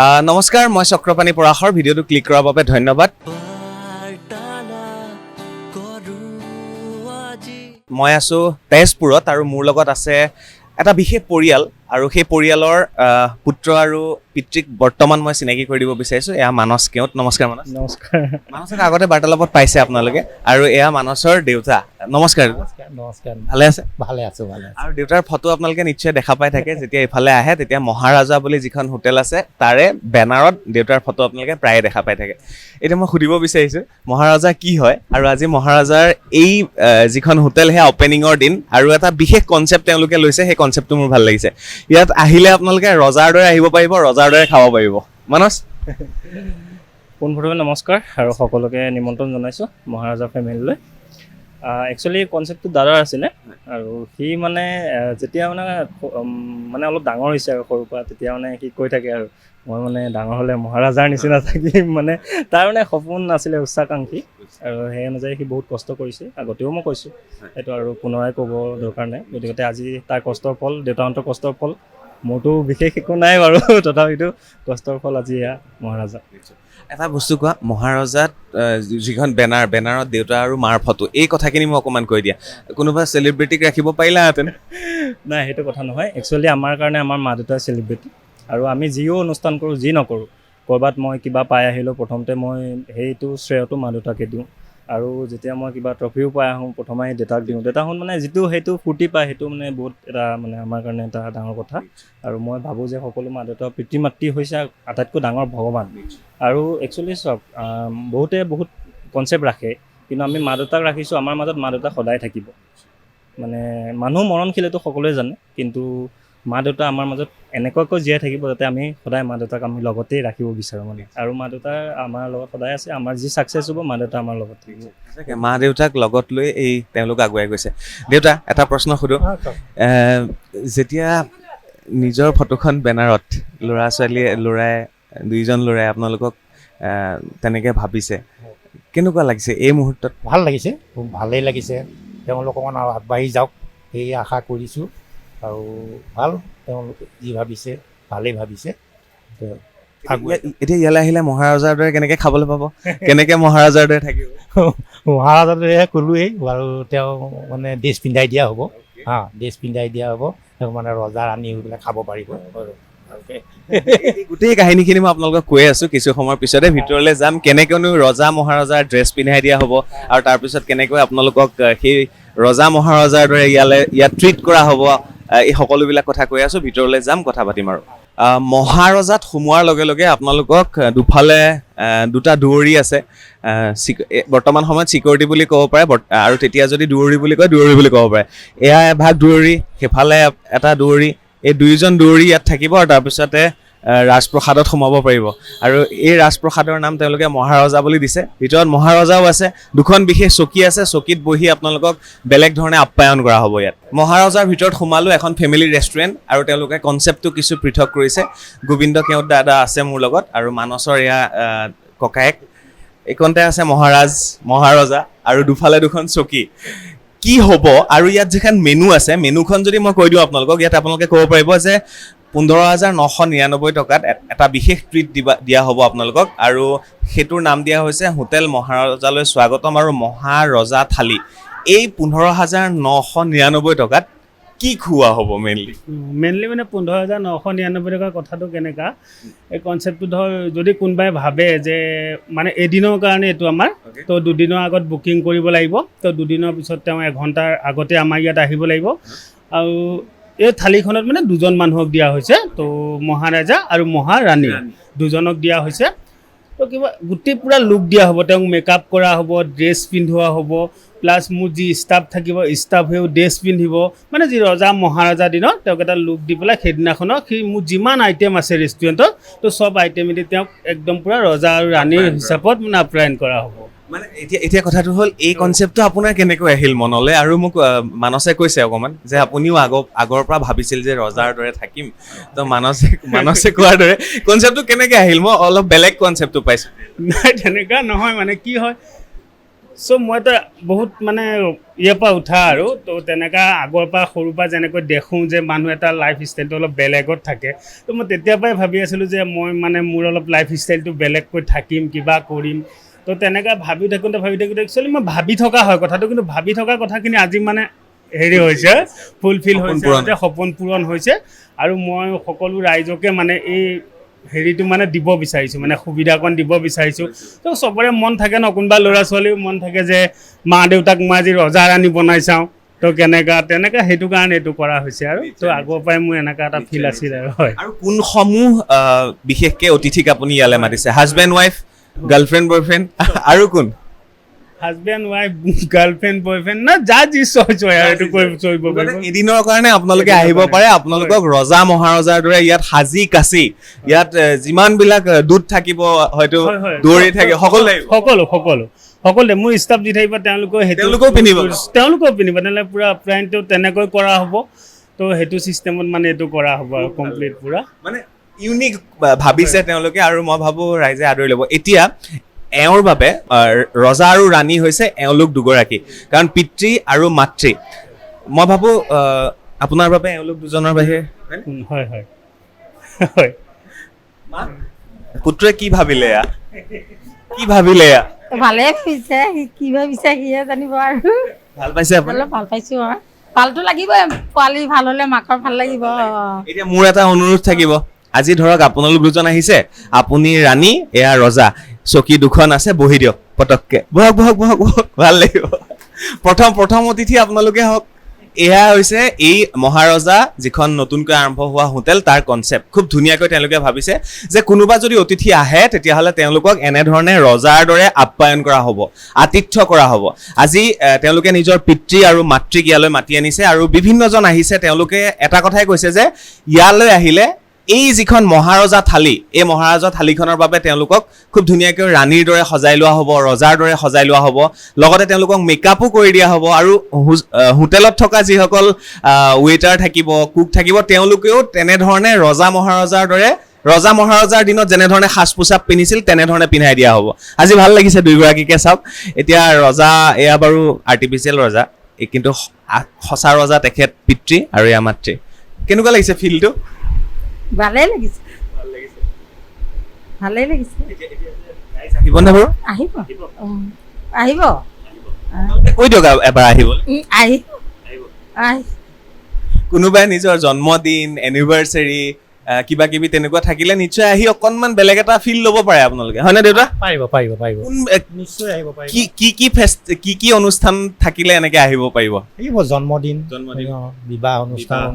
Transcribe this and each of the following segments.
নমস্কাৰ মই চক্ৰপাণী পৰাশৰ ভিডিঅ'টো ক্লিক কৰাৰ বাবে ধন্যবাদ। মই আছোঁ তেজপুৰত আৰু মোৰ লগত আছে এটা বিশেষ পৰিয়াল আৰু সেই পৰিয়ালৰ পুত্ৰ আৰু পিতৃক বৰ্তমান মই চিনাকি কৰি দিব বিচাৰিছোঁ এয়া মানস কেওট নমস্কাৰ মানস। নমস্কাৰ। মানসক আগতে বাৰ্তালাপত পাইছে আপোনালোকে আৰু এয়া মানসৰ দেউতা। নমস্কাৰ। নমস্কাৰ ভালে আছে? ভালে আছো ভালে আৰু দেউতাৰ ফটো আপোনালোকে নিশ্চয় দেখা পাই থাকে যেতিয়া এইফালে আহে তেতিয়া মহাৰাজা বুলি যিখন হোটেল আছে তাৰে বেনাৰত দেউতাৰ ফটো আপোনালোকে প্ৰায়ে দেখা পাই থাকে। এতিয়া মই সুধিব বিচাৰিছোঁ মহাৰাজা কি হয়? আৰু আজি মহাৰাজাৰ এই যিখন হোটেল সেয়া অপেনিঙৰ দিন আৰু এটা বিশেষ কনচেপ্ট তেওঁলোকে লৈছে সেই কনচেপ্টটো মোৰ ভালো লাগিছে। ইয়াত আহিলে আপোনালোকে ৰজাৰ দৰে আহিব পাৰিব ৰজাৰ দৰে খাব পাৰিব। মানস? পোনপ্ৰথমে নমস্কাৰ আৰু সকলোকে নিমন্ত্ৰণ জনাইছোঁ মহাৰাজা ফেমিলিলৈ। একচুৱেলি কনচেপ্টটো দাদাৰ আছিলে আৰু সি মানে যেতিয়া মানে মানে অলপ ডাঙৰ হৈছে আৰু সৰুৰ পৰা তেতিয়া মানে সি কৈ থাকে আৰু মই মানে ডাঙৰ হ'লে মহাৰাজাৰ নিচিনা থাকিম মানে তাৰ মানে সপোন আছিলে উচ্চাকাংক্ষী। আৰু সেই অনুযায়ী সি বহুত কষ্ট কৰিছে আগতেও মই কৈছোঁ। সেইটো আৰু পুনৰাই ক'ব দৰকাৰ নাই। গতিকে আজি তাৰ কষ্টৰ ফল দেউতাহঁতৰ কষ্টৰ ফল মোৰতো বিশেষ একো নাই বাৰু তথাপিতো কষ্টৰ ফল আজি এয়া মহাৰাজা। এটা বস্তু কোৱা মহাৰজাত যিখন বেনাৰ বেনাৰত দেউতা আৰু মাৰ ফটো এই কথাখিনি মোক অকণমান কৈ দিয়া। কোনোবা চেলিব্ৰিটিক ৰাখিব পাৰিলাহেঁতেন নাই সেইটো কথা নহয়। একচুৱেলি আমাৰ কাৰণে আমাৰ মা দেউতাই চেলিব্ৰিটি আৰু আমি যিও অনুষ্ঠান কৰোঁ যি নকৰোঁ ক'ৰবাত মই কিবা পাই আহিলোঁ প্ৰথমতে মই সেইটো শ্ৰেয়টো মা দেউতাকে দিওঁ। আৰু যেতিয়া মই কিবা ট্ৰফিও পাই আহোঁ প্ৰথমে দেউতাক দিওঁ। দেউতাহঁত মানে যিটো সেইটো ফূৰ্তি পায় সেইটো মানে বহুত এটা মানে আমাৰ কাৰণে এটা ডাঙৰ কথা। আৰু মই ভাবোঁ যে সকলো মা দেউতা পিতৃ মাতৃ হৈছে আটাইতকৈ ডাঙৰ ভগৱান। আৰু একচুৱেলি চাওক বহুতে বহুত কনচেপ্ট ৰাখে কিন্তু আমি মা দেউতাক ৰাখিছোঁ আমাৰ মাজত মা দেউতা সদায় থাকিব। মানে মানুহ মৰণশীল এইটো সকলোৱে জানে কিন্তু মা দেউতা আমাৰ মাজত এনেকুৱাকৈ জীয়াই থাকিব যাতে আমি সদায় মা দেউতাক আমি লগতেই ৰাখিব বিচাৰোঁ মানে। আৰু মা দেউতা আমাৰ লগত সদায় আছে আমাৰ যি ছাকচেছ হ'ব মা দেউতা আমাৰ লগত থাকিব। সঁচাকে মা দেউতাক লগত লৈ এই তেওঁলোক আগুৱাই গৈছে। দেউতা এটা প্ৰশ্ন সোধো। যেতিয়া নিজৰ ফটোখন বেনাৰত ল'ৰা ছোৱালীয়ে ল'ৰাই দুইজন ল'ৰাই আপোনালোকক এ, তেনেকে ভাবিছে কেনেকুৱা লাগিছে এই মুহূৰ্তত? ভাল লাগিছে খুব ভালেই লাগিছে। তেওঁলোক অকণমান আৰু আগবাঢ়ি যাওক সেই আশা কৰিছোঁ। আৰু ভাল তেওঁলোকে যি ভাবিছে ভালেই ভাবিছে। এতিয়া- ইয়ালৈ আহিলে মহাৰাজাৰ দৰে কেনেকে খাবলৈ পাব? কেনেকে মহাৰাজাৰ দৰে থাকিব? মহাৰাজাটোৱে ক'লোৱেই বাৰু তেওঁ মানে ড্ৰেছ পিন্ধাই দিয়া হ'ব। হা ড্ৰেছ পিন্ধাই দিয়া হ'ব। তেওঁ মানে ৰজা ৰাণী হৈ পেলাই খাব পাৰিব। গোটেই কাহিনীখিনি মই আপোনালোকক কৈ আছো কিছু সময়ৰ পিছতে। ভিতৰলৈ যাম। কেনেকৈনো ৰজা মহাৰজাৰ ড্ৰেছ পিন্ধাই দিয়া হ'ব আৰু তাৰপিছত কেনেকৈ আপোনালোকক সেই ৰজা মহাৰজাৰ দৰে ইয়ালৈ ইয়াত ট্ৰিট কৰা হ'ব। এই সকলোবিলাক কথা কৈ আছো ভিতৰলৈ যাম কথা পাতিম আৰু। মহাৰজাত সোমোৱাৰ লগে লগে আপোনালোকক দুফালে দুটা দুৱৰী আছে। বৰ্তমান সময়ত চিকিউৰিটি বুলি ক'ব পাৰে আৰু তেতিয়া যদি দুৱৰী বুলি কয় দুৱৰী বুলি ক'ব পাৰে। এয়া এভাগ দুৱৰী সেইফালে এটা দুৱৰী এই দুয়োজন দুৱৰী ইয়াত থাকিব আৰু তাৰপিছতে ৰাজপ্ৰসাদত সোমাব পাৰিব। আৰু এই ৰাজপ্ৰসাদৰ নাম তেওঁলোকে মহাৰজা বুলি দিছে। ভিতৰত মহাৰজাও আছে দুখন বিশেষ চকী আছে। চকীত বহি আপোনালোকক বেলেগ ধৰণে আপ্যায়ন কৰা হ'ব ইয়াত। মহাৰজাৰ ভিতৰত সোমালোঁ এখন ফেমিলি ৰেষ্টুৰেণ্ট আৰু তেওঁলোকে কনচেপ্টটো কিছু পৃথক কৰিছে। গোবিন্দ কেওট দাদা আছে মোৰ লগত আৰু মানসৰ এয়া ককায়েক। এইকণতে আছে মহাৰাজ মহাৰজা আৰু দুফালে দুখন চকী। কি হ'ব? আৰু ইয়াত যিখন মেনু আছে মেনুখন যদি মই কৈ দিওঁ আপোনালোকক ইয়াত আপোনালোকে ক'ব পাৰিব যে পোন্ধৰ হাজাৰ নশ নিৰান্নব্বৈ টকাত এটা বিশেষ ট্ৰিট দিবা দিয়া হ'ব আপোনালোকক। আৰু সেইটোৰ নাম দিয়া হৈছে হোটেল মহাৰজালৈ স্বাগতম আৰু মহাৰজা থালি। এই পোন্ধৰ হাজাৰ নশ নিৰান্নব্বৈ টকাত কি খুওৱা হ'ব মেইনলি মেইনলি মানে পোন্ধৰ হাজাৰ নশ নিৰান্নব্বৈ টকাৰ কথাটো কেনেকুৱা এই কনচেপ্টটো ধৰ যদি কোনোবাই ভাবে যে মানে এদিনৰ কাৰণে এইটো আমাৰ. তো দুদিনৰ আগত বুকিং কৰিব লাগিব তো দুদিনৰ পিছত তেওঁ এঘণ্টাৰ আগতে আমাৰ ইয়াত আহিব লাগিব। আৰু এই থালিখনত মানে দুজন মানুহক দিয়া হৈছে তো মহাৰাজা আৰু মহাৰাণী দুজনক দিয়া হৈছে। তো কিবা গোটেই পূৰা লুক দিয়া হ'ব তেওঁক মেকআপ কৰা হ'ব ড্ৰেছ পিন্ধোৱা হ'ব প্লাছ মোৰ যি ষ্টাফ থাকিব ষ্টাফেও ড্ৰেছ পিন্ধিব। মানে যি ৰজা মহাৰজা দিনত তেওঁক এটা লুক দি পেলাই সেইদিনাখনক সি মোৰ যিমান আইটেম আছে ৰেষ্টুৰেণ্টত তো চব আইটেমেদি তেওঁক একদম পূৰা ৰজা আৰু ৰাণীৰ হিচাপত মানে আপ্যায়ন কৰা হ'ব। মানে এতিয়া এতিয়া কথাটো হ'ল এই কনচেপ্টটো আপোনাৰ কেনেকৈ আহিল মনলৈ? আৰু মোক মানসে কৈছে অকণমান যে আপুনিও আগৰ আগৰ পৰা ভাবিছিল যে ৰজাৰ দৰে থাকিম। তো মানসে মানসে কোৱাৰ দৰে কনচেপ্টটো কেনেকৈ আহিল? মই অলপ বেলেগ কনচেপ্টটো পাইছোঁ। নাই তেনেকুৱা নহয় মানে কি হয় চ' মইতো বহুত মানে ইয়াৰ পৰা উঠা আৰু তো তেনেকুৱা আগৰ পৰা সৰুৰ পৰা যেনেকৈ দেখোঁ যে মানুহ এটা লাইফ ষ্টাইলটো অলপ বেলেগত থাকে তো মই তেতিয়াৰ পৰাই ভাবি আছিলোঁ যে মই মানে মোৰ অলপ লাইফ ষ্টাইলটো বেলেগকৈ থাকিম কিবা কৰিম। তো তেনেকৈ ভাবি থাকোঁতে ভাবি থাকোঁতে একচুৱেলি মই ভাবি থকা হয় কথাটো কিন্তু ভাবি থকা কথাখিনি আজি মানে হেৰি হৈছে ফুলফিল হৈছে সপোন পূৰণ হৈছে। আৰু মই সকলো ৰাইজকে মানে এই হেৰিটো মানে দিব বিচাৰিছোঁ মানে সুবিধাকণ দিব বিচাৰিছোঁ। তো চবৰে মন থাকে ন কোনোবা ল'ৰা ছোৱালীও মন থাকে যে মা দেউতাক মই আজি ৰজা ৰাণী বনাই চাওঁ তো কেনেকুৱা তেনেকুৱা সেইটো কাৰণে এইটো কৰা হৈছে আৰু। তো আগৰ পৰাই মোৰ এনেকুৱা এটা ফিল আছিল আৰু হয়। আৰু কোনসমূহ বিশেষকে অতিথিক আপুনি ইয়ালৈ মাতিছে? হাজবেণ্ড ৱাইফ গাৰ্লফ্ৰেণ্ড বয়ফ্ৰেণ্ড আৰু কোন? হাজবেণ্ড ৱাইফ গাৰ্লফ্ৰেণ্ড বয়ফ্ৰেণ্ড না যা যি চইচ হয় আৰু এইটো কৰিব কৰিব মানে পাৰিব। এদিনৰ কাৰণে আপোনালোকে আহিব পাৰে আপোনালোকক ৰজা মহাৰজাৰ দৰে ইয়াত সাজি কাচি ইয়াত এ, যিমান বিলাক এ, দূত থাকিব হয়তো হয়, হয়। দৌৰি থাকে সকলো আহিব সকলো সকলো সকলোৱে মোৰ ষ্টাফ দি থাকিব তেওঁলোকেও সেইটো তেওঁলোকেও পিন্ধিব? তেওঁলোকেও পিন্ধিব তেনেহ'লে পূৰা প্ৰাইনটো তেনেকৈ কৰা হ'ব। তো সেইটো ছিষ্টেমত মানে এইটো কৰা হ'ব আৰু কমপ্লিট পূৰা। মানে ইউনিক ভাবিছে তেওঁলোকে আৰু মই ভাবো ৰাইজে আদৰি ল'ব। এতিয়া এওঁৰ বাবে ৰজা আৰু ৰাণী হৈছে এওঁলোক দুগৰাকী। কাৰণ পিতৃ আৰু মাতৃ। মই ভাবো আপোনাৰ বাবে এওঁলোক দুজনৰ বাহিৰে হয় হয়। হয়। পুত্ৰই কি ভাবিলে এয়া কি ভাবিলে এয়া ভালে ভাবিছে কি ভাবিছে সিহে জানিব আৰু। ভালো পাইছে ভালো পাইছো আৰু ভালতো লাগিবই পোৱালি ভালো হলে মাকৰ ভালো লাগিব এতিয়া মোৰ এটা অনুৰোধ থাকিব। আজি ধৰক আপোনালোক দুজন আহিছে, আপুনি, ৰাণী, এয়া ৰজা। চকী দুখন আছে, বহি দিয়ক পটককে। বহক বহক বহক বহক, ভালো লাগিব। প্ৰথম প্ৰথম অতিথি আপোনালোকে হওক। এয়া হৈছে এই মহাৰজা, যিখন নতুনকৈ আৰম্ভ হোৱা হোটেল, তাৰ কনচেপ্ট খুব ধুনীয়াকৈ তেওঁলোকে ভাবিছে যে কোনোবা যদি অতিথি আহে, তেতিয়াহ'লে তেওঁলোকক এনেধৰণে ৰজাৰ দৰে আপ্যায়ন কৰা হ'ব, আতিথ্য কৰা হ'ব। আজি তেওঁলোকে নিজৰ পিতৃ আৰু মাতৃক ইয়ালৈ মাতি আনিছে আৰু বিভিন্নজন আহিছে। তেওঁলোকে এটা কথাই কৈছে যে, ইয়ালৈ আহিলে এই যিখন মহাৰজা থালি এই মহাৰজা থালিখনৰ বাবে তেওঁলোকক খুব ধুনীয়াকৈ ৰাণীৰ দৰে সজাই লোৱা হ'ব ৰজাৰ দৰে সজাই লোৱা হ'ব লগতে তেওঁলোকক মেকআপো কৰি দিয়া হ'ব আৰু হোটেলত থকা যিসকল ৱেইটাৰ থাকিব কুক থাকিব তেওঁলোকেও তেনেধৰণে ৰজা মহাৰজাৰ দৰে ৰজা মহাৰজাৰ দিনত যেনেধৰণে সাজ পোছাক পিন্ধিছিল তেনেধৰণে পিন্ধাই দিয়া হ'ব। আজি ভাল লাগিছে দুয়োগৰাকীকে চাওক এতিয়া ৰজা এয়া বাৰু আৰ্টিফিচিয়েল ৰজা কিন্তু সঁচা ৰজা তেখেত পিতৃ আৰু এয়া মাতৃ। কেনেকুৱা লাগিছে ফিল্ডটো ভালেই লাগিছে। ভালেই লাগিছে। আহিব আহিব। কৈ দিয়ক এবাৰ আহিব। আহিব। আহি। কোনোবাই নিজৰ জন্মদিন এনিভাৰ্চাৰী কিবা কিবি তেনেকুৱা থাকিলে নিশ্চয় আহি অকনমান বেলেগ এটা ফিল ল'ব পাৰে আপোনালোকে। হয়নে দেউতা? পাৰিব পাৰিব পাৰিব। কোন এ, নিশ্চয় আহিব পাৰিব। কি কি কি ফেষ্ট কি কি অনুষ্ঠান থাকিলে এনেকে আহিব পাৰিব? আহিব জন্মদিন। বিবাহ অনুষ্ঠান।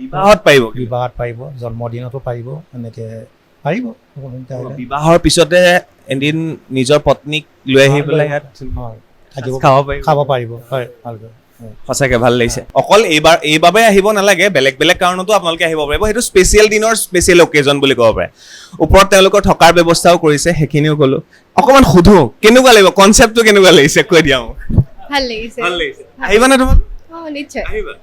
বিবাহত পাৰিব। বিবাহত পাৰিব জন্মদিনতো পাৰিব এনেকে পাৰিব। বিবাহৰ পিছতে এদিন নিজৰ পত্নীক লৈ আহি পেলাই ইয়াত পাৰিব। খাব পাৰিব। হয় ভালকৈ। সঁচাকে ভালো লাগিছে। অকল এইবাৰ এইবাবে আহিব নালাগে বেলেগ বেলেগ কাৰণতো আপোনালোকে আহিব পাৰিব। সেইটো স্পেচিয়েল দিনৰ স্পেচিয়েল অকেজন বুলি ক'ব পাৰে। ওপৰত তেওঁলোকৰ থকাৰ ব্যৱস্থাও কৰিছে সেইখিনিও ক'লো। অকণমান সোধো কেনেকুৱা লাগিব? কনচেপ্টটো কেনেকুৱা লাগিছে? কৈ দিয়া মোক। ভালো লাগিছে। লাগিছে। আহিবানে তোমাক নিশ্চয়। আহিবা।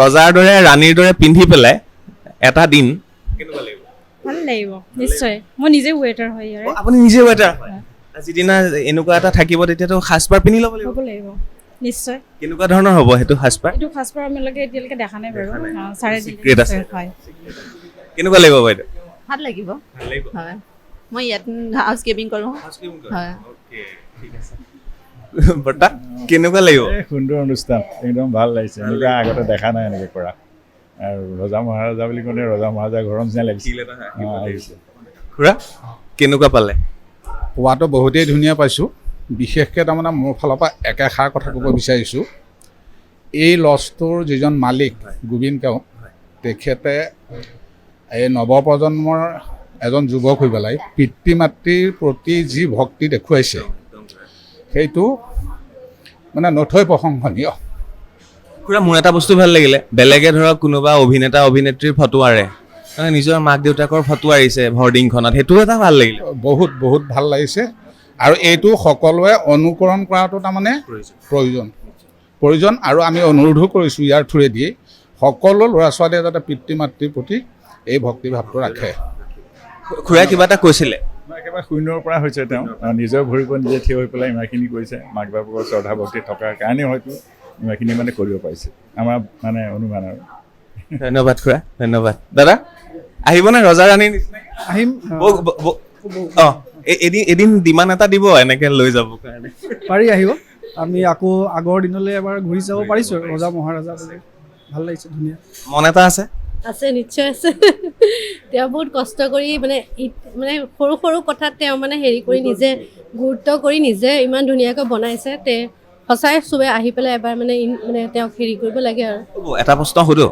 ৰজাৰ দৰে ৰাণীৰ দৰে পিন্ধি পেলাই এটা দিন কেনেকুৱা লাগিব? ভালো লাগিব নিশ্চয়। মই নিজে ৱেটাৰ হয় ইয়াৰে। আপুনি নিজে ৱেটাৰ হয়? যিদিনা এনেকুৱা এটা থাকিব তেতিয়াতো সাজপাৰ পিন্ধি ল'ব লাগিব। নিশ্চয়। কেনেকুৱা ধৰণৰ হ'ব সেইটো সাজপাৰ এইটো সাজপাৰ আমালোকে এতিয়ালৈকে দেখা নাই বাৰু। ছাৰে দিলে Secret আছে। হয়। কেনেকুৱা লাগিব বাইদেউ? ভাল লাগিব। ভাল লাগিব। হয়। মই ইয়াত হাউচ কিপিং কৰোঁ। হয়। বৰ্তা কেনেকুৱা লাগিব? সুন্দৰ অনুষ্ঠান। একদম ভাল লাগিছে। এনেকুৱা আগতে দেখা নাই এনেকৈ কৰা। আৰু ৰজা মহাৰজা বুলি ক'লে ৰজা মহাৰজা ঘৰৰ নিচিনা লাগিছে। অঁ, আহিছে। খুৰা কেনেকুৱা পালে? পোৱাটো বহুতেই ধুনীয়া পাইছোঁ। বিশেষকৈ তাৰমানে মোৰ ফালৰ পৰা একেষাৰ কথা ক'ব বিচাৰিছোঁ। এই লজটোৰ যিজন মালিক গোবিন কেও তেখেতে এই নৱপ্ৰজন্মৰ এজন যুৱক হৈ পেলাই পিতৃ মাতৃৰ প্ৰতি যি ভক্তি দেখুৱাইছে সেইটো মানে নথৈ প্ৰশংসনীয়। খুৰা মোৰ এটা বস্তু ভাল লাগিলে। বেলেগে ধৰক কোনোবা অভিনেতা অভিনেত্ৰীৰ ফটো আৰে মানে নিজৰ মাক দেউতাকৰ ফটো আৰিছে ভৰ্ডিংখনত সেইটোও এটা ভাল লাগিলে। বহুত বহুত ভাল লাগিছে। আৰু এইটো সকলোৱে অনুকৰণ কৰাটো তাৰমানে প্ৰয়োজন। প্ৰয়োজন। আৰু আমি অনুৰোধো কৰিছোঁ ইয়াৰ থ্ৰুৱেদি সকলো ল'ৰা ছোৱালীয়ে যাতে পিতৃ মাতৃৰ প্ৰতি এই ভক্তিভাৱটো ৰাখে। খুৰাই কিবা এটা কৈছিলে? একেবাৰে শূন্যৰ পৰা হৈছে তেওঁ। নিজৰ ভৰিৰ পৰা নিজে থিয় হৈ পেলাই ইমানখিনি কৰিছে। মাক বাপেকৰ শ্ৰদ্ধা ভক্তি থকাৰ কাৰণে হয়তো ইমানখিনি মানে কৰিব পাৰিছে। আমাৰ মানে অনুমান আৰু। ধন্যবাদ খুৰা ধন্যবাদ। দাদা আহিবনে? ৰজা ৰাণীৰ নিচিনা? আহিম। অ। এদিন এদিন ডিমাণ্ড এটা দিব এনেকে লৈ যাব কাৰণে। পাৰি আহিব। আমি আকৌ আগৰ দিনলৈ এবাৰ ঘূৰি যাব পাৰিছোঁ ৰজা মহাৰজা বুলি। ভাল লাগিছে ধুনীয়া। মন এটা আছে? আছে নিশ্চয় আছে। তেওঁ বহুত কষ্ট কৰি মানে মানে সৰু সৰু কথাত তেওঁ মানে হেৰি কৰি নিজে গুৰুত্ব কৰি নিজে ইমান ধুনীয়াকৈ বনাইছে। তে সঁচাই চবে আহি পেলাই এবাৰ মানে মানে তেওঁক হেৰি কৰিব লাগে আৰু। এটা প্ৰশ্ন সুধো।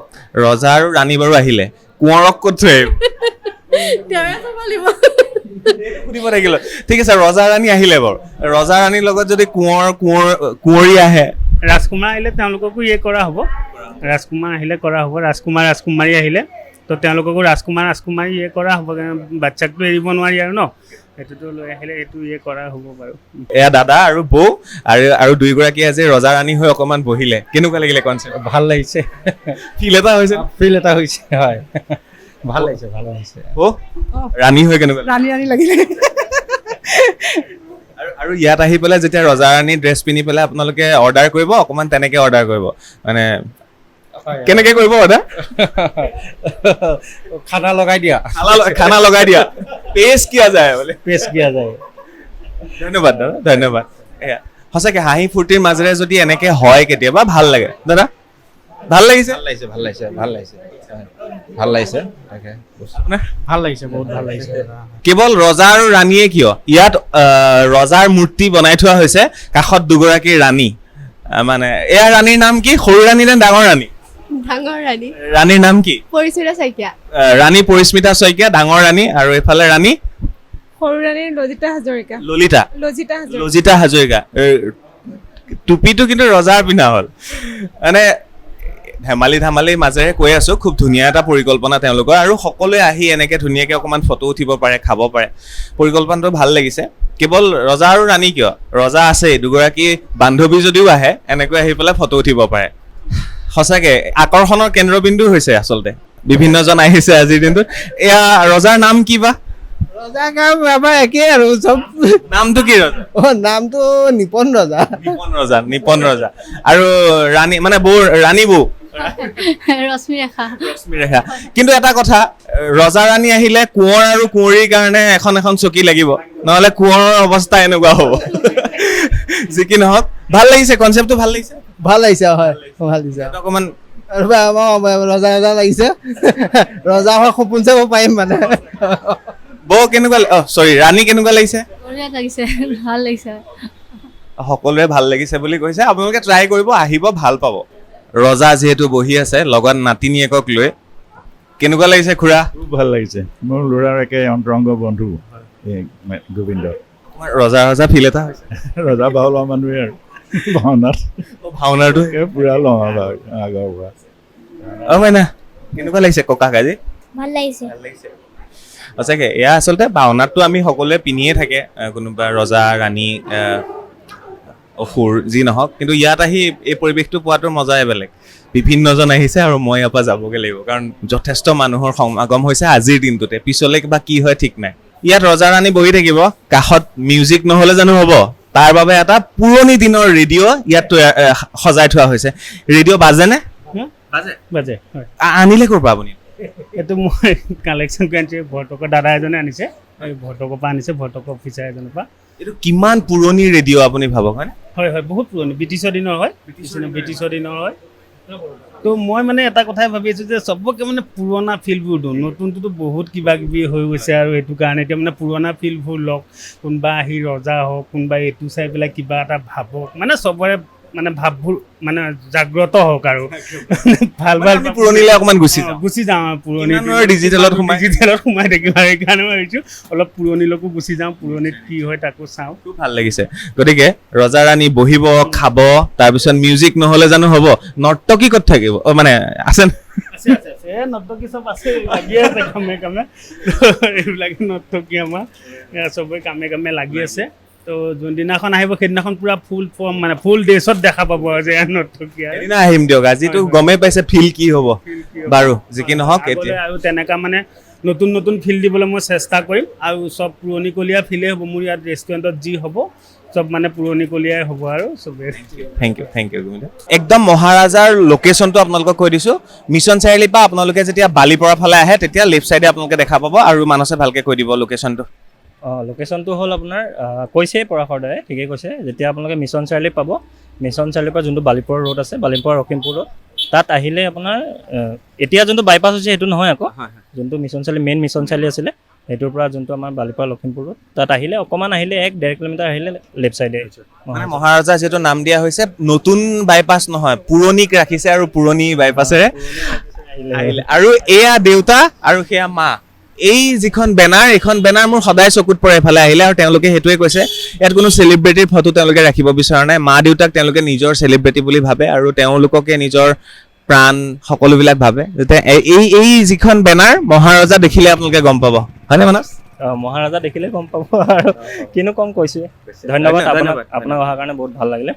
ৰজা আৰু ৰাণী বাৰু আহিলে কোঁৱৰক ক'ত থৈ আহিব? তেওঁৱে চম্ভালিব সুধিব থাকিল ঠিক আছে ৰজা ৰাণী আহিলে বাৰু। ৰজা ৰাণীৰ লগত যদি কোঁৱৰ কোঁৱৰ কুঁৱৰী আহে। ৰাজকুমাৰ আহিলে তেওঁলোককো ইয়ে কৰা হ'ব। ৰাজকুমাৰ আহিলে কৰা হ'ব। ৰাজকুমাৰ ৰাজকুমাৰী আহিলে। তো তেওঁলোককো ৰাজকুমাৰ ৰাজকুমাৰী ইয়ে কৰা হ'ব। কাৰণ বাচ্ছাকতো এৰিব নোৱাৰি আৰু ন। সেইটোতো লৈ আহিলে সেইটো ইয়ে কৰা হ'ব বাৰু। এয়া দাদা আৰু বৌ আৰু আৰু দুইগৰাকী আজি ৰজা ৰাণী হৈ অকণমান বহিলে। কেনেকুৱা লাগিলে কনচেপ্ট ভালো লাগিছে। ফিল এটা হৈছে। ফিল এটা হৈছে হয়। ভালো লাগিছে ভালো লাগিছে বৌ ৰাণী হৈ কেনেকুৱা? ৰাণী ৰাণী লাগিলে। আৰু আৰু ইয়াত আহি পেলাই যেতিয়া ৰজা ৰাণী ড্ৰেছ পিন্ধি পেলাই আপোনালোকে অৰ্ডাৰ কৰিব অকণমান তেনেকে অৰ্ডাৰ কৰিব। মানে কেনেকে কৰিব অৰ্ডাৰ খানা লগাই দিয়া। খানা খানা লগাই দিয়া। পেষ্ট কিয়া যায় বোলে? পেষ্ট দিয়া যায়? ধন্যবাদ দাদা ধন্যবাদ। সঁচাকে হাঁহি ফূৰ্তিৰ মাজেৰে যদি এনেকে হয় কেতিয়াবা ভালো লাগে। দাদা? ভাল লাগিছে? ভাল লাগিছে ভাল লাগিছে ভাল লাগিছে। ভাল লাগিছে তাকে আপোনাৰ? ভাল লাগিছে বহুত ভাল লাগিছে। কেৱল ৰজা আৰু ৰাণীয়ে কিয়? ইয়াত ৰজাৰ মূৰ্তি বনাই থোৱা হৈছে কাষত দুগৰাকী ৰাণী। মানে এয়া ৰাণীৰ নাম কি? সৰু ৰাণী নে ডাঙৰ ৰাণী? ডাঙৰ ৰাণী। ৰাণীৰ নাম কি? পৰিচয় শইকীয়া। ৰাণী পৰিস্মিতা শইকীয়া ডাঙৰ ৰাণী আৰু এইফালে ৰাণী? সৰু ৰাণী লজিতা হাজৰিকা। ললিতা। লজিতা হাজৰিকা। লজিতা হাজৰিকা। টুপিটো কিন্তু ৰজাৰ পিন্ধা হ'ল। মানে ধেমালি ধেমালি মাজেৰে কৈ আছো খুব ধুনীয়া এটা পৰিকল্পনা তেওঁলোকৰ আৰু সকলোৱে আহি এনেকে ধুনীয়াকে অকণমান ফটো উঠিব পাৰে খাব পাৰে। পৰিকল্পনাটো ভাল লাগিছে। কেৱল ৰজা আৰু ৰাণী কিয়? ৰজা আছেই দুগৰাকী বান্ধৱী যদিও আহে এনেকৈ আহি পেলাই ফটো উঠিব পাৰে। সঁচাকে আকৰ্ষণৰ কেন্দ্ৰবিন্দু হৈছে আচলতে। বিভিন্নজন আহিছে আজিৰ দিনটোত। এয়া ৰজাৰ নাম কি বা? ৰজা কাম আমাৰ একেই আৰু চব নামটো কি ৰজা? অ নামটো নিপন ৰজা। নিপন ৰজা নিপন ৰজা। আৰু ৰাণী মানে বৌ ৰাণী বৌ কিন্তু এটা কথা ৰজা ৰাণী আহিলে কোঁৱৰ আৰু কুঁৱৰীৰ কাৰণে এখন এখন চকী লাগিব। নহ'লে কোঁৱৰৰ অৱস্থা এনেকুৱা হ'ব। যি কি নহওক ভাল লাগিছে কনচেপ্টটো ভাল লাগিছে? ভাল লাগিছে হয়। ভাল লাগিছে। অকণমান ৰজা ৰজা লাগিছে। ৰজা হোৱাৰ সপোন চাব পাৰিম মানে। বৌ কেনেকুৱা অ চৰি ৰাণী কেনেকুৱা লাগিছে? ভাল লাগিছে। সকলোৱে ভাল লাগিছে বুলি কৈছে। আপোনালোকে ট্ৰাই কৰিব আহিব ভাল পাব। ৰজা যিহেতু বহি আছে লগত নাতিনীয়েকক লৈ। কেনেকুৱা লাগিছে খুৰা? খুব ভাল লাগিছে। মোৰ ল'ৰাৰ একে অন্তৰংগ বন্ধু গোবিন্দ। ৰজা ৰজা ফিল এটা হৈছে। ৰজা বাও লোৱা মানুহে আৰু। ভাওনাত। ভাওনাৰটো? একে পূৰা লওঁ আগৰ পৰা। অ মাইনা কেনেকুৱা লাগিছে ককাক আজি? ভাল লাগিছে। ভাল লাগিছে। সঁচাকে এয়া আচলতে ভাওনাতটো আমি সকলোৱে পিন্ধিয়ে থাকে কোনোবা ৰজা ৰাণী অসুৰ যি নহওক কিন্তু ইয়াত আহি এই পৰিৱেশটো পোৱাটোৰ মজাই বেলেগ। বিভিন্নজন আহিছে আৰু মই ইয়াৰ পৰা যাবগৈ লাগিব কাৰণ যথেষ্ট মানুহৰ সমাগম হৈছে আজিৰ দিনটোতে। পিছলৈ কিবা কি হয় ঠিক নাই। ইয়াত ৰজা ৰাণী বহি থাকিব কাষত মিউজিক নহ'লে জানো হ'ব? তাৰ বাবে এটা পুৰণি দিনৰ ৰেডিঅ' ইয়াত সজাই থোৱা হৈছে। ৰেডিঅ' বাজেনে? বাজে। বাজে আনিলে ক'ৰ পৰা আপুনি? এইটো মই কালেকশ্যন কৰি আনিছোঁ ভৰ্তকৰ দাদা এজনে আনিছে। এই ভৰ্তকৰ পৰা আনিছে ভৰ্তকৰ অফিচাৰ এজনৰ পৰা। এইটো কিমান পুৰণি ৰেডিঅ' আপুনি ভাবক হয়নে? হয় হয় বহুত পুৰণি ব্ৰিটিছৰ দিনৰ হয়। ব্ৰিটিছৰ দিনৰ হয়। তো মই মানে এটা কথাই ভাবি আছোঁ যে চবকে মানে পুৰণা ফিল্ডবোৰ দিওঁ। নতুনটোতো বহুত কিবা কিবি হৈ গৈছে আৰু সেইটো কাৰণে। এতিয়া মানে পুৰণা ফিল্ডবোৰ লওক কোনোবা আহি ৰজা হওক কোনোবা এইটো চাই পেলাই কিবা এটা ভাবক। মানে চবৰে মানে ভাববোৰ মানে জাগ্ৰত হওক আৰু। ভালো ভালো আমি পুৰণিলে অকণমান গুচি যাওঁ। গুচি যাওঁ পুৰণি ডিজিটেলত সোমাই- ডিজিটেলত সোমাই আৰু সেইকাৰণে ভাবিছোঁ অলপ পুৰণিলৈকো গুচি যাওঁ পুৰণিত কি হয় তাকো চাওঁ। খুব ভালো লাগিছে। গতিকে ৰজা ৰাণী বহিব খাব তাৰপিছত মিউজিক নহ'লে জানো হ'ব? নৰ্তকী ক'ত থাকিব? অ মানে আছে নৰ্তকী চব আছে লাগি আছে কামে কামে। এইবিলাকে নৰ্তকী আমাৰ। চবৰে কামে কামে লাগি আছে। তো যোনদিনাখন আহিব সেইদিনাখন পুৰা ফুল ফৰ্ম মানে ফুল ড্ৰেছত দেখা পাব আৰু যে নৰ্তকী আহিম দিয়ক আজিতো গমেই পাইছে ফিল কি হ'ব। বাৰু যি কি নহওক এতিয়া। আৰু তেনেকা মানে নতুন নতুন ফিল দিবলৈ মই চেষ্টা কৰিম। আৰু চব পুৰণিকলীয়া ফিলেই হ'ব মোৰ ইয়াত ৰেষ্টুৰেণ্টত যি হ'ব চব মানে পুৰণিকলীয়াই হ'ব আৰু চবেই। থেংক ইউ থেংক ইউ একদম মহাৰাজাৰ লোকেশ্যনটো আপোনালোকক কৈ দিছোঁ। মিছন চাৰিআলিৰ পৰা আপোনালোকে যেতিয়া বালিপৰা ফালে আহে তেতিয়া লেফ্ট চাইডে আপোনালোকে দেখা পাব আৰু মানসে ভালকৈ কৈ দিব লোকেশ্যনটো অঁ লোকেশ্যনটো হ'ল আপোনাৰ কৈছেই পৰাশৰ দাই ঠিকেই কৈছে। যেতিয়া আপোনালোকে মিছন চাৰিআলি পাব মিছন চাৰিআলিৰ পৰা যোনটো বালিপুৰ ৰোড আছে বালিপুৰ লখিমপুৰ ৰোড তাত আহিলে আপোনাৰ এতিয়া যোনটো বাইপাছ হৈছে সেইটো নহয় আকৌ। যোনটো mission Chariali main mission Chariali আছিলে সেইটোৰ পৰা যোনটো আমাৰ বালিপাৰা লখিমপুৰ ৰোড তাত আহিলে অকণমান আহিলে এক ডেৰ কিলোমিটাৰ আহিলে লেফ্ট চাইডে মানে মহাৰাজা যিহেতু নাম দিয়া হৈছে নতুন বাইপাছ নহয় পুৰণিক ৰাখিছে আৰু পুৰণি বাইপাছেৰে আহিলে। আৰু এয়া দেউতা আৰু সেয়া মা। এই যিখন বেনাৰ এইখন বেনাৰ মোৰ সদায় চকুত পৰে এফালে আহিলে আৰু তেওঁলোকে সেইটোৱে কৈছে। ইয়াত কোনো চেলিব্ৰিটিৰ ফটো তেওঁলোকে ৰাখিব বিচৰা নাই। মা দেউতাক তেওঁলোকে নিজৰ চেলিব্ৰিটি বুলি ভাবে আৰু তেওঁলোককে নিজৰ প্ৰাণ সকলোবিলাক ভাবে। যাতে এই- এই যিখন বেনাৰ মহাৰজা দেখিলে আপোনালোকে গম পাব। হয়নে মানস? মহাৰাজা দেখিলে গম পাব আৰু কিনো কম কৈছে। ধন্যবাদ আপোনাক আপোনাক অহাৰ কাৰণে বহুত ভাল লাগিলে।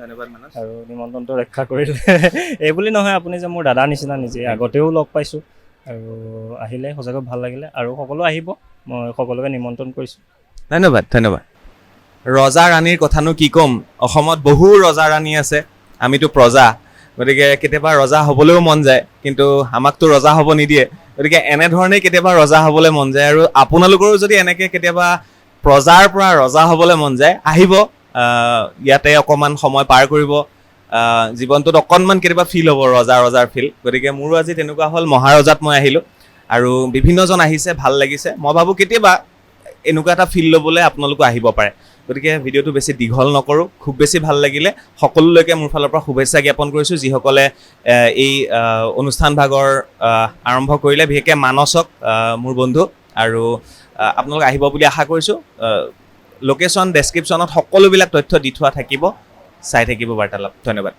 আৰু নিমন্ত্ৰণটো ৰক্ষা কৰিলে। এই বুলি নহয় আপুনি যে মোৰ দাদা নিচিনা নিজে আগতেও লগ পাইছোঁ। আৰু আহিলে সঁচাকৈ ভাল লাগিলে আৰু সকলো আহিব। মই সকলোকে নিমন্ত্ৰণ কৰিছোঁ। ধন্যবাদ ধন্যবাদ। ৰজা ৰাণীৰ কথানো কি ক'ম? অসমত বহু ৰজা ৰাণী আছে। আমিতো প্ৰজা। গতিকে কেতিয়াবা ৰজা হ'বলৈও মন যায় কিন্তু আমাকতো ৰজা হ'ব নিদিয়ে। গতিকে এনেধৰণেই কেতিয়াবা ৰজা হ'বলৈ মন যায় আৰু আপোনালোকৰো যদি এনেকৈ কেতিয়াবা প্ৰজাৰ পৰা ৰজা হ'বলৈ মন যায় আহিব। আহ, ইয়াতে অকণমান সময় পাৰ কৰিব। জীৱনটোত অকণমান কেতিয়াবা ফিল হ'ব ৰজা ৰজাৰ ফিল গতিকে মোৰো আজি তেনেকুৱা হ'ল মহাৰজাত মই আহিলোঁ আৰু বিভিন্নজন আহিছে ভাল লাগিছে। মই ভাবোঁ কেতিয়াবা এনেকুৱা এটা ফিল ল'বলৈ আপোনালোকো আহিব পাৰে। গতিকে ভিডিঅ'টো বেছি দীঘল নকৰোঁ খুব বেছি ভাল লাগিলে। সকলোলৈকে মোৰ ফালৰ পৰা শুভেচ্ছা জ্ঞাপন কৰিছোঁ। যিসকলে এই আহ, অনুষ্ঠান ভাগৰ আহ, আৰম্ভ কৰিলে বিশেষকৈ মানসক মোৰ বন্ধু আৰু আপোনালোক আহিব বুলি আশা কৰিছোঁ। লোকেশ্যন ডেছক্ৰিপশ্যনত সকলোবিলাক তথ্য দি থোৱা থাকিব। চাই থাকিব বাৰ্তালাপ। ধন্যবাদ।